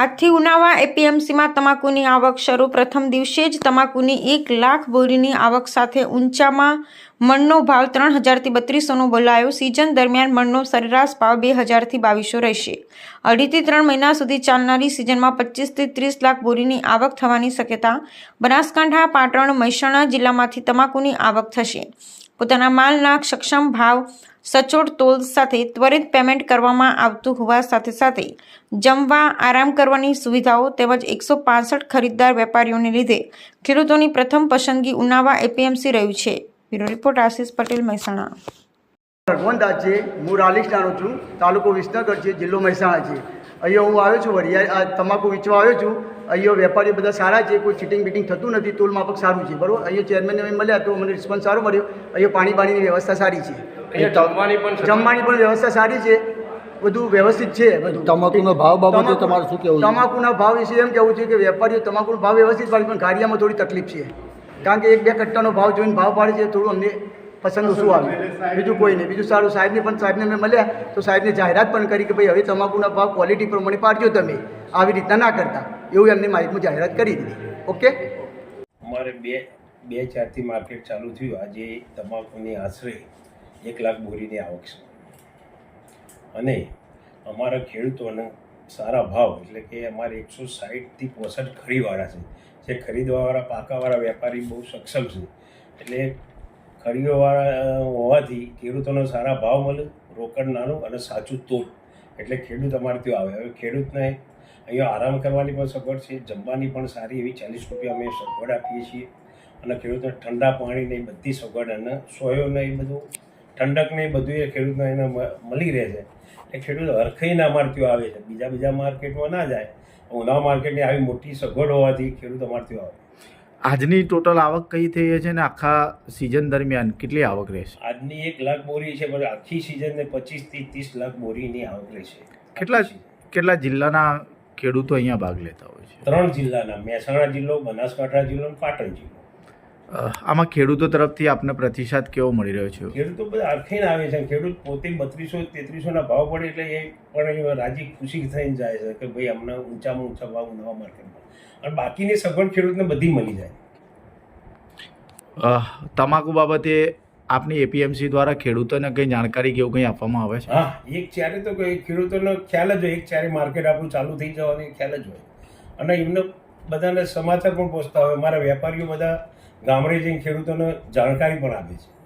આજથી ઉનાવા એપીએમસીમાં તમાકુની આવક શરૂ. પ્રથમ દિવસે જ તમાકુની એક લાખ બોરીની આવક સાથે ઊંચામાં મણનો ભાવ ત્રણ હજારથી બત્રીસોનો બોલાયો. સિઝન દરમિયાન મણનો સરેરાશ ભાવ બે હજારથી બાવીસો રહેશે. અઢીથી ત્રણ મહિના સુધી ચાલનારી સિઝનમાં પચીસથી ત્રીસ લાખ બોરીની આવક થવાની શક્યતા. બનાસકાંઠા, પાટણ, મહેસાણા જિલ્લામાંથી તમાકુની આવક થશે. પોતાના માલના સક્ષમ ભાવ સચોટ તોલ સાથે ત્વરિત પેમેન્ટ કરવામાં આવતું હોવા સાથે સાથે જમવા આરામ કરવાની સુવિધાઓ તેમજ એકસો પાસઠ ખરીદદાર વેપારીઓને લીધે ખેડૂતોની પ્રથમ પસંદગી ઉનાવા એપીએમસી રહ્યું છે. Bureau report Ashish Patel Mehsana. ભગવંતદાસ છે હું રાલિષ્ટાનો છું તાલુકો વિસનગર છે જિલ્લો મહેસાણા છે. અહીંયા હું આવ્યો છું વરિયા આ તમાકુ વેચવા આવ્યો છું. અહીંયા વેપારીઓ બધા સારા છે કોઈ ચીટિંગ બીટિંગ થતું નથી તોલ માફક સારું છે બરાબર? અહીંયા ચેરમેનને અમે મળ્યા તો મને રિસ્પોન્સ સારો મળ્યો. અહીંયા પાણી પાણીની વ્યવસ્થા સારી છે. અહીંયા જમવાની પણ વ્યવસ્થા સારી છે બધું વ્યવસ્થિત છે બધું. તમાકુનો ભાવ બાબતે તમારું શું કહેવું તમાકુના ભાવ વિશે એમ કહેવું છે કે વેપારીઓ તમાકુનો ભાવ વ્યવસ્થિત પાડે પણ ગાડિયામાં થોડી તકલીફ છે. કારણ કે એક બે કટ્ટાનો ભાવ જોઈને ભાવ પાડે છે થોડું અમને પસંદ શું આવે? બીજું કોઈ નહીં. બીજું સારું, સાહેબને પણ, સાહેબને મેં મળ્યા, તો સાહેબને જાહેરાત પણ કરી કે ભાઈ, હવે તમાકુના ભાવ ક્વોલિટી પ્રમાણે પાડજો તમે. આવી રીતના ના કરતા. એવું એમને માહિતી જાહેરાત કરી દીધી. ઓકે? અમારે બે બે ચારથી માર્કેટ ચાલુ થયું. આજે તમાકુની આશરે એક લાખ બોરીની આવક છે. અને અમારા ખેડૂતોને સારા ભાવ, એટલે કે અમારે એકસો સાહીઠથી પોસઠ ખરીવાળા છે. જે ખરીદવાવાળા, પાકાવાળા વેપારી બહુ સક્ષમ છે. એટલે ખરીદવાવાળા હોવાથી ખેડૂતોને સારા ભાવ મળે, રોકડ નાનું અને સાચું તોડ એટલે ખેડૂત અમારે ત્યાં આવે. હવે ખેડૂતને અહીંયા આરામ કરવાની પણ સગવડ છે. જમવાની પણ સારી એવી ચાલીસ રૂપિયા અમે સગવડ આપીએ છીએ. અને ખેડૂતને ઠંડા પાણીને એ બધી સગવડ અને સોયોને એ બધું, ઠંડકને એ બધું એ ખેડૂતને એને મળી રહે છે. એ ખેડૂત હરખાઈને અમારે ત્યાં આવે છે. બીજા બીજા માર્કેટમાં ના જાય. ઉનાળા માર્કેટની આવી મોટી સગવડ હોવાથી ખેડૂત અમારે ત્યાં આવે. આજની ટોટલ આવક કઈ થઈ છે ને આખા સિઝન દરમિયાન કેટલી આવક રહેશે? આજની એક લાખ બોરી છે પણ આખી સિઝનને પચીસથી ત્રીસ લાખ બોરીની આવક રહેશે. કેટલા કેટલા જિલ્લાના ખેડૂતો અહીંયા ભાગ લેતા હોય છે? ત્રણ જિલ્લાના મહેસાણા જિલ્લો બનાસકાંઠા જિલ્લો અને પાટણ જિલ્લો. આમાં ખેડૂતો તરફથી આપને પ્રતિસાદ કેવો મળી રહ્યો છે? ખેડૂતો બધા અરખીને આવે છે. ખેડૂત પોતે બત્રીસો તેત્રીસોના ભાવ પડે એટલે એ પણ રાજી ખુશી થઈને જાય છે કે ભાઈ અમને ઊંચામાં ઊંચા ભાવ નવા માર્કેટમાં. અને બાકીની સગવડ ખેડૂતને બધી મળી જાય. તમાકુ બાબતે આપની એપીએમસી દ્વારા ખેડૂતોને કંઈ જાણકારી કેવું કંઈ આપવામાં આવે છે? હા એક ચારે તો કંઈ ખેડૂતોનો ખ્યાલ જ હોય. એક ચારે માર્કેટ આપણું ચાલુ થઈ જવાની ખ્યાલ જ હોય. અને એમને બધાને સમાચાર પણ પહોંચતા હોય. મારા વેપારીઓ બધા ગામડે જઈને ખેડૂતોને જાણકારી પણ આપે છે.